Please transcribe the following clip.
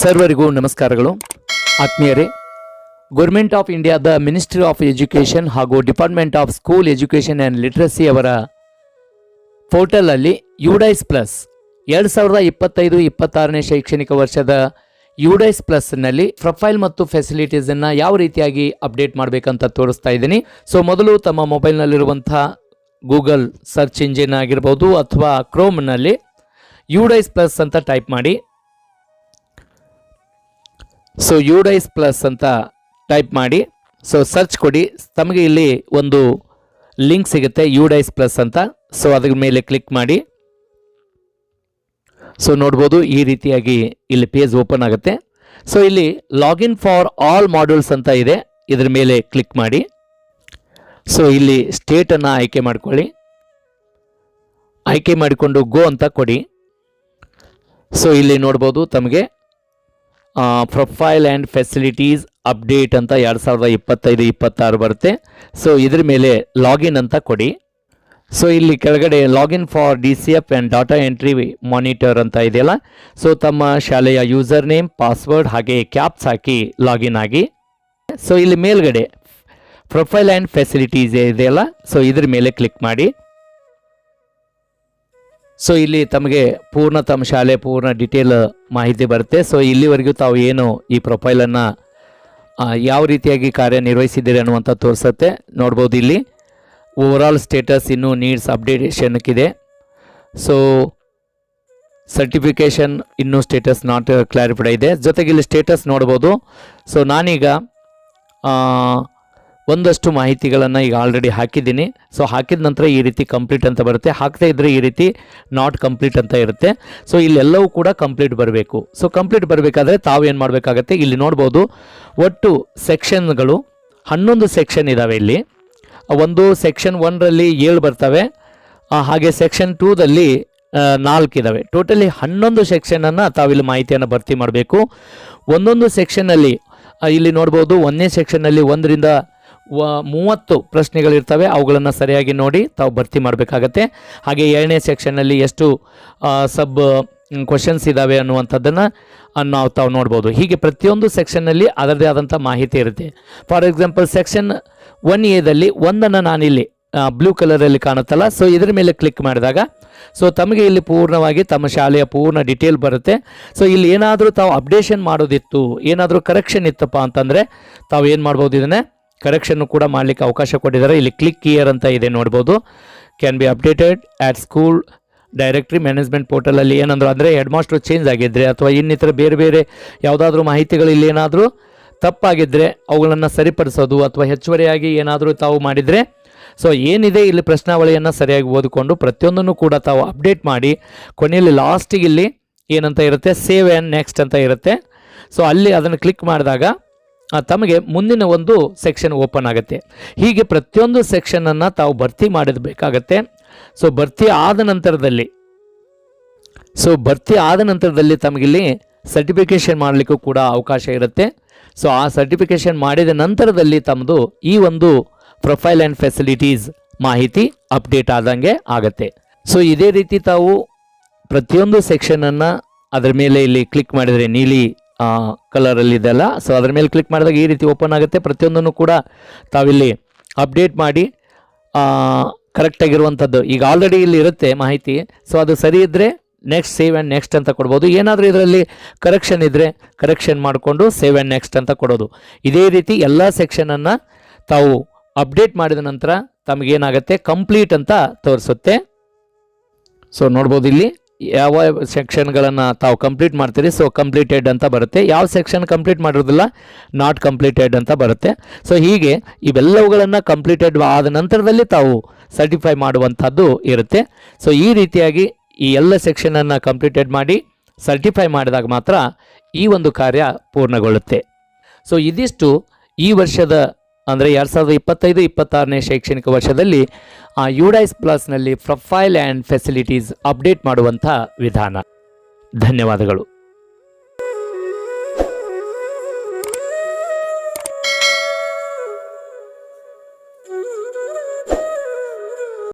ಸರ್ವರಿಗೂ ನಮಸ್ಕಾರಗಳು. ಆತ್ಮೀಯರೇ ಗೌರ್ಮೆಂಟ್ ಆಫ್ ಇಂಡಿಯಾದ ಮಿನಿಸ್ಟ್ರಿ ಆಫ್ ಎಜುಕೇಷನ್ ಹಾಗೂ department of school education and literacy ಅವರ ಪೋರ್ಟಲಲ್ಲಿ ಯುಡೈಸ್ ಪ್ಲಸ್ ಎರಡು ಸಾವಿರದ ಇಪ್ಪತ್ತೈದು ಇಪ್ಪತ್ತಾರನೇ ಶೈಕ್ಷಣಿಕ ವರ್ಷದ ಯುಡೈಸ್ ಪ್ಲಸ್ನಲ್ಲಿ ಪ್ರೊಫೈಲ್ ಮತ್ತು ಫೆಸಿಲಿಟೀಸನ್ನು ಯಾವ ರೀತಿಯಾಗಿ ಅಪ್ಡೇಟ್ ಮಾಡಬೇಕಂತ ತೋರಿಸ್ತಾ ಇದ್ದೀನಿ. ಸೊ ಮೊದಲು ತಮ್ಮ ಮೊಬೈಲ್ನಲ್ಲಿರುವಂಥ ಗೂಗಲ್ ಸರ್ಚ್ ಇಂಜಿನ್ ಆಗಿರ್ಬೋದು ಅಥವಾ ಕ್ರೋಮ್ನಲ್ಲಿ ಯುಡೈಸ್ ಪ್ಲಸ್ ಅಂತ ಟೈಪ್ ಮಾಡಿ. ಸೊ ಯುಡೈಸ್ ಪ್ಲಸ್ ಅಂತ ಟೈಪ್ ಮಾಡಿ. ಸೊ ಸರ್ಚ್ ಕೊಡಿ. ತಮಗೆ ಇಲ್ಲಿ ಒಂದು ಲಿಂಕ್ ಸಿಗುತ್ತೆ ಯುಡೈಸ್ ಪ್ಲಸ್ ಅಂತ. ಸೊ ಅದ್ರ ಮೇಲೆ ಕ್ಲಿಕ್ ಮಾಡಿ. ಸೊ ನೋಡ್ಬೋದು ಈ ರೀತಿಯಾಗಿ ಇಲ್ಲಿ ಪೇಜ್ ಓಪನ್ ಆಗುತ್ತೆ. ಸೊ ಇಲ್ಲಿ ಲಾಗಿನ್ ಫಾರ್ ಆಲ್ ಮಾಡ್ಯೂಲ್ಸ್ ಅಂತ ಇದೆ. ಇದ್ರ ಮೇಲೆ ಕ್ಲಿಕ್ ಮಾಡಿ. ಸೊ ಇಲ್ಲಿ ಸ್ಟೇಟನ್ನು ಆಯ್ಕೆ ಮಾಡಿಕೊಳ್ಳಿ. ಆಯ್ಕೆ ಮಾಡಿಕೊಂಡು ಗೋ ಅಂತ ಕೊಡಿ. ಸೊ ಇಲ್ಲಿ ನೋಡ್ಬೋದು ತಮಗೆ ಪ್ರೊಫೈಲ್ ಆ್ಯಂಡ್ ಫೆಸಿಲಿಟೀಸ್ ಅಪ್ಡೇಟ್ ಅಂತ ಎರಡು ಸಾವಿರದ ಇಪ್ಪತ್ತೈದು, ಇಪ್ಪತ್ತಾರು ಬರುತ್ತೆ. ಸೊ ಇದ್ರ ಮೇಲೆ ಲಾಗಿನ್ ಅಂತ ಕೊಡಿ. ಸೊ ಇಲ್ಲಿ ಕೆಳಗಡೆ login for D C F and data entry monitor ಅಂತ ಇದೆಯಲ್ಲ. ಸೊ ತಮ್ಮ ಶಾಲೆಯ ಯೂಸರ್ ನೇಮ್ ಪಾಸ್ವರ್ಡ್ ಹಾಗೆ ಕ್ಯಾಪ್ಸ್ ಹಾಕಿ ಲಾಗಿನ್ ಆಗಿ. ಸೊ ಇಲ್ಲಿ ಮೇಲ್ಗಡೆ ಪ್ರೊಫೈಲ್ ಆ್ಯಂಡ್ ಫೆಸಿಲಿಟೀಸ್ ಇದೆಯಲ್ಲ. ಸೊ ಇದ್ರ ಮೇಲೆ ಕ್ಲಿಕ್ ಮಾಡಿ. ಸೊ ಇಲ್ಲಿ ತಮಗೆ ಪೂರ್ಣ ತಮ್ಮ ಶಾಲೆ ಪೂರ್ಣ ಡಿಟೇಲ್ ಮಾಹಿತಿ ಬರುತ್ತೆ. ಸೊ ಇಲ್ಲಿವರೆಗೂ ತಾವು ಏನು ಈ ಪ್ರೊಫೈಲನ್ನು ಯಾವ ರೀತಿಯಾಗಿ ಕಾರ್ಯನಿರ್ವಹಿಸಿದ್ದೀರಿ ಅನ್ನುವಂಥ ತೋರಿಸುತ್ತೆ. ನೋಡ್ಬೋದು ಇಲ್ಲಿ. ಓವರಾಲ್ ಸ್ಟೇಟಸ್ ಇನ್ನೂ ನೀಡ್ಸ್ ಅಪ್ಡೇಷನ್ಕ್ಕಿದೆ ಸೊ ಸರ್ಟಿಫಿಕೇಷನ್ ಇನ್ನೂ ಸ್ಟೇಟಸ್ ನಾಟ್ ಕ್ಲಾರಿಫೈಡ್ ಇದೆ. ಜೊತೆಗೆ ಇಲ್ಲಿ ಸ್ಟೇಟಸ್ ನೋಡ್ಬೋದು. ಸೊ ನಾನೀಗ ಒಂದಷ್ಟು ಮಾಹಿತಿಗಳನ್ನು ಈಗ ಆಲ್ರೆಡಿ ಹಾಕಿದ್ದೀನಿ. ಸೊ ಹಾಕಿದ ನಂತರ ಈ ರೀತಿ ಕಂಪ್ಲೀಟ್ ಅಂತ ಬರುತ್ತೆ. ಹಾಕ್ತಾ ಇದ್ದರೆ ಈ ರೀತಿ ನಾಟ್ ಕಂಪ್ಲೀಟ್ ಅಂತ ಇರುತ್ತೆ. ಸೊ ಇಲ್ಲೆಲ್ಲವೂ ಕೂಡ ಕಂಪ್ಲೀಟ್ ಬರಬೇಕು. ಸೊ ಕಂಪ್ಲೀಟ್ ಬರಬೇಕಾದ್ರೆ ತಾವು ಏನು ಮಾಡಬೇಕಾಗತ್ತೆ? ಇಲ್ಲಿ ನೋಡ್ಬೋದು, ಒಟ್ಟು ಸೆಕ್ಷನ್ಗಳು ಹನ್ನೊಂದು ಸೆಕ್ಷನ್ ಇದ್ದಾವೆ ಇಲ್ಲಿ. ಒಂದು ಸೆಕ್ಷನ್ ಒನ್ರಲ್ಲಿ ಏಳು ಬರ್ತವೆ. ಹಾಗೆ ಸೆಕ್ಷನ್ ಟೂದಲ್ಲಿ ನಾಲ್ಕು ಇದ್ದಾವೆ ಟೋಟಲಿ ಹನ್ನೊಂದು ಸೆಕ್ಷನನ್ನು ತಾವಿಲ್ಲಿ ಮಾಹಿತಿಯನ್ನು ಭರ್ತಿ ಮಾಡಬೇಕು. ಒಂದೊಂದು ಸೆಕ್ಷನಲ್ಲಿ ಇಲ್ಲಿ ನೋಡ್ಬೋದು, ಒಂದನೇ ಸೆಕ್ಷನ್ನಲ್ಲಿ ಒಂದರಿಂದ ಮೂವತ್ತು ಪ್ರಶ್ನೆಗಳಿರ್ತವೆ, ಅವುಗಳನ್ನು ಸರಿಯಾಗಿ ನೋಡಿ ತಾವು ಭರ್ತಿ ಮಾಡಬೇಕಾಗತ್ತೆ. ಹಾಗೆ ಎರಡನೇ ಸೆಕ್ಷನ್ನಲ್ಲಿ ಎಷ್ಟು ಸಬ್ ಕ್ವಶನ್ಸ್ ಇದ್ದಾವೆ ಅನ್ನುವಂಥದ್ದನ್ನು ನಾವು ತಾವು ನೋಡ್ಬೋದು. ಹೀಗೆ ಪ್ರತಿಯೊಂದು ಸೆಕ್ಷನ್ನಲ್ಲಿ ಅದರದೇ ಆದಂಥ ಮಾಹಿತಿ ಇರುತ್ತೆ. ಫಾರ್ ಎಕ್ಸಾಂಪಲ್, ಸೆಕ್ಷನ್ ಒನ್ ಎದಲ್ಲಿ ಒಂದನ್ನು ನಾನಿಲ್ಲಿ ಬ್ಲೂ ಕಲರಲ್ಲಿ ಕಾಣುತ್ತಲ್ಲ, ಸೊ ಇದರ ಮೇಲೆ ಕ್ಲಿಕ್ ಮಾಡಿದಾಗ, ಸೊ ತಮಗೆ ಇಲ್ಲಿ ಪೂರ್ಣವಾಗಿ ತಮ್ಮ ಶಾಲೆಯ ಪೂರ್ಣ ಡಿಟೇಲ್ ಬರುತ್ತೆ. ಸೊ ಇಲ್ಲಿ ಏನಾದರೂ ತಾವು ಅಪ್ಡೇಷನ್ ಮಾಡೋದಿತ್ತು, ಏನಾದರೂ ಕರೆಕ್ಷನ್ ಇತ್ತಪ್ಪ ಅಂತಂದರೆ, ತಾವು ಏನು ಮಾಡ್ಬೋದು ಇದನ್ನೇ ಕರೆಕ್ಷನ್ನು ಕೂಡ ಮಾಡಲಿಕ್ಕೆ ಅವಕಾಶ ಕೊಟ್ಟಿದ್ದಾರೆ. ಇಲ್ಲಿ ಕ್ಲಿಕ್ ಇಯರ್ ಅಂತ ಇದೆ ನೋಡ್ಬೋದು. Can be updated at school directory management ಪೋರ್ಟಲಲ್ಲಿ ಏನಂದ್ರು ಅಂದರೆ ಹೆಡ್ ಮಾಸ್ಟರ್ ಚೇಂಜ್ ಆಗಿದ್ದರೆ ಅಥವಾ ಇನ್ನಿತರ ಬೇರೆ ಬೇರೆ ಯಾವುದಾದ್ರೂ ಮಾಹಿತಿಗಳು ಇಲ್ಲಿ ಏನಾದರೂ ತಪ್ಪಾಗಿದ್ದರೆ ಅವುಗಳನ್ನು ಸರಿಪಡಿಸೋದು ಅಥವಾ ಹೆಚ್ಚುವರಿಯಾಗಿ ಏನಾದರೂ ತಾವು ಮಾಡಿದರೆ ಸೊ ಏನಿದೆ ಇಲ್ಲಿ ಪ್ರಶ್ನಾವಳಿಯನ್ನು ಸರಿಯಾಗಿ ಓದಿಕೊಂಡು ಪ್ರತಿಯೊಂದನ್ನು ಕೂಡ ತಾವು ಅಪ್ಡೇಟ್ ಮಾಡಿ ಕೊನೆಯಲ್ಲಿ ಲಾಸ್ಟಿಗೆ ಇಲ್ಲಿ ಏನಂತ ಇರುತ್ತೆ? ಸೇವ್ ಆ್ಯಂಡ್ ನೆಕ್ಸ್ಟ್ ಅಂತ ಇರುತ್ತೆ. ಸೊ ಅಲ್ಲಿ ಅದನ್ನು ಕ್ಲಿಕ್ ಮಾಡಿದಾಗ ತಮಗೆ ಮುಂದಿನ ಒಂದು ಸೆಕ್ಷನ್ ಓಪನ್ ಆಗುತ್ತೆ. ಹೀಗೆ ಪ್ರತಿಯೊಂದು ಸೆಕ್ಷನನ್ನು ತಾವು ಭರ್ತಿ ಮಾಡಿರಬೇಕಾಗತ್ತೆ ಸೊ ಭರ್ತಿ ಆದ ನಂತರದಲ್ಲಿ ಸೊ ಭರ್ತಿ ಆದ ನಂತರದಲ್ಲಿ ತಮಗಿಲ್ಲಿ ಸರ್ಟಿಫಿಕೇಷನ್ ಮಾಡಲಿಕ್ಕೂ ಕೂಡ ಅವಕಾಶ ಇರುತ್ತೆ. ಸೊ ಆ ಸರ್ಟಿಫಿಕೇಷನ್ ಮಾಡಿದ ನಂತರದಲ್ಲಿ ತಮ್ಮದು ಈ ಒಂದು ಪ್ರೊಫೈಲ್ ಆ್ಯಂಡ್ ಫೆಸಿಲಿಟೀಸ್ ಮಾಹಿತಿ ಅಪ್ಡೇಟ್ ಆದಂಗೆ ಆಗತ್ತೆ. ಸೊ ಇದೇ ರೀತಿ ತಾವು ಪ್ರತಿಯೊಂದು ಸೆಕ್ಷನನ್ನು ಅದರ ಮೇಲೆ ಇಲ್ಲಿ ಕ್ಲಿಕ್ ಮಾಡಿದರೆ ನೀಲಿ ಕಲರಲ್ಲಿ ಇದೆಲ್ಲ ಸೊ ಅದ್ರ ಮೇಲೆ ಕ್ಲಿಕ್ ಮಾಡಿದಾಗ ಈ ರೀತಿ ಓಪನ್ ಆಗುತ್ತೆ. ಪ್ರತಿಯೊಂದನ್ನು ಕೂಡ ತಾವಿಲ್ಲಿ ಅಪ್ಡೇಟ್ ಮಾಡಿ ಕರೆಕ್ಟಾಗಿರುವಂಥದ್ದು ಈಗ ಆಲ್ರೆಡಿ ಇಲ್ಲಿ ಇರುತ್ತೆ ಮಾಹಿತಿ. ಸೊ ಅದು ಸರಿ ಇದ್ದರೆ ನೆಕ್ಸ್ಟ್ ಸೇವ್ ಆ್ಯಂಡ್ ನೆಕ್ಸ್ಟ್ ಅಂತ ಕೊಡ್ಬೋದು. ಏನಾದರೂ ಇದರಲ್ಲಿ ಕರೆಕ್ಷನ್ ಇದ್ದರೆ ಕರೆಕ್ಷನ್ ಮಾಡಿಕೊಂಡು ಸೇವ್ ಆ್ಯಂಡ್ ನೆಕ್ಸ್ಟ್ ಅಂತ ಕೊಡೋದು. ಇದೇ ರೀತಿ ಎಲ್ಲ ಸೆಕ್ಷನನ್ನು ತಾವು ಅಪ್ಡೇಟ್ ಮಾಡಿದ ನಂತರ ತಮಗೇನಾಗುತ್ತೆ? ಕಂಪ್ಲೀಟ್ ಅಂತ ತೋರಿಸುತ್ತೆ. ಸೊ ನೋಡ್ಬೋದು ಇಲ್ಲಿ. ಯಾವ ಸೆಕ್ಷನ್ಗಳನ್ನು ತಾವು ಕಂಪ್ಲೀಟ್ ಮಾಡ್ತೀರಿ ಸೊ ಕಂಪ್ಲೀಟೆಡ್ ಅಂತ ಬರುತ್ತೆ. ಯಾವ ಸೆಕ್ಷನ್ ಕಂಪ್ಲೀಟ್ ಮಾಡಿರೋದಿಲ್ಲ ನಾಟ್ ಕಂಪ್ಲೀಟೆಡ್ ಅಂತ ಬರುತ್ತೆ. ಸೊ ಹೀಗೆ ಇವೆಲ್ಲವುಗಳನ್ನು ಕಂಪ್ಲೀಟೆಡ್ ಆದ ನಂತರದಲ್ಲಿ ತಾವು ಸರ್ಟಿಫೈ ಮಾಡುವಂಥದ್ದು ಇರುತ್ತೆ. ಸೊ ಈ ರೀತಿಯಾಗಿ ಈ ಎಲ್ಲ ಸೆಕ್ಷನನ್ನು ಕಂಪ್ಲೀಟೆಡ್ ಮಾಡಿ ಸರ್ಟಿಫೈ ಮಾಡಿದಾಗ ಮಾತ್ರ ಈ ಒಂದು ಕಾರ್ಯ ಪೂರ್ಣಗೊಳ್ಳುತ್ತೆ. ಸೊ ಇದಿಷ್ಟು ಈ ವರ್ಷದ ಅಂದರೆ ಎರಡು ಸಾವಿರದ ಇಪ್ಪತ್ತೈದು, ಇಪ್ಪತ್ತಾರನೇ ಶೈಕ್ಷಣಿಕ ವರ್ಷದಲ್ಲಿ ಆ ಯುಡೈಸ್ ಪ್ಲಸ್ನಲ್ಲಿ ಪ್ರೊಫೈಲ್ ಆ್ಯಂಡ್ ಫೆಸಿಲಿಟೀಸ್ ಅಪ್ಡೇಟ್ ಮಾಡುವಂಥ ವಿಧಾನ. ಧನ್ಯವಾದಗಳು.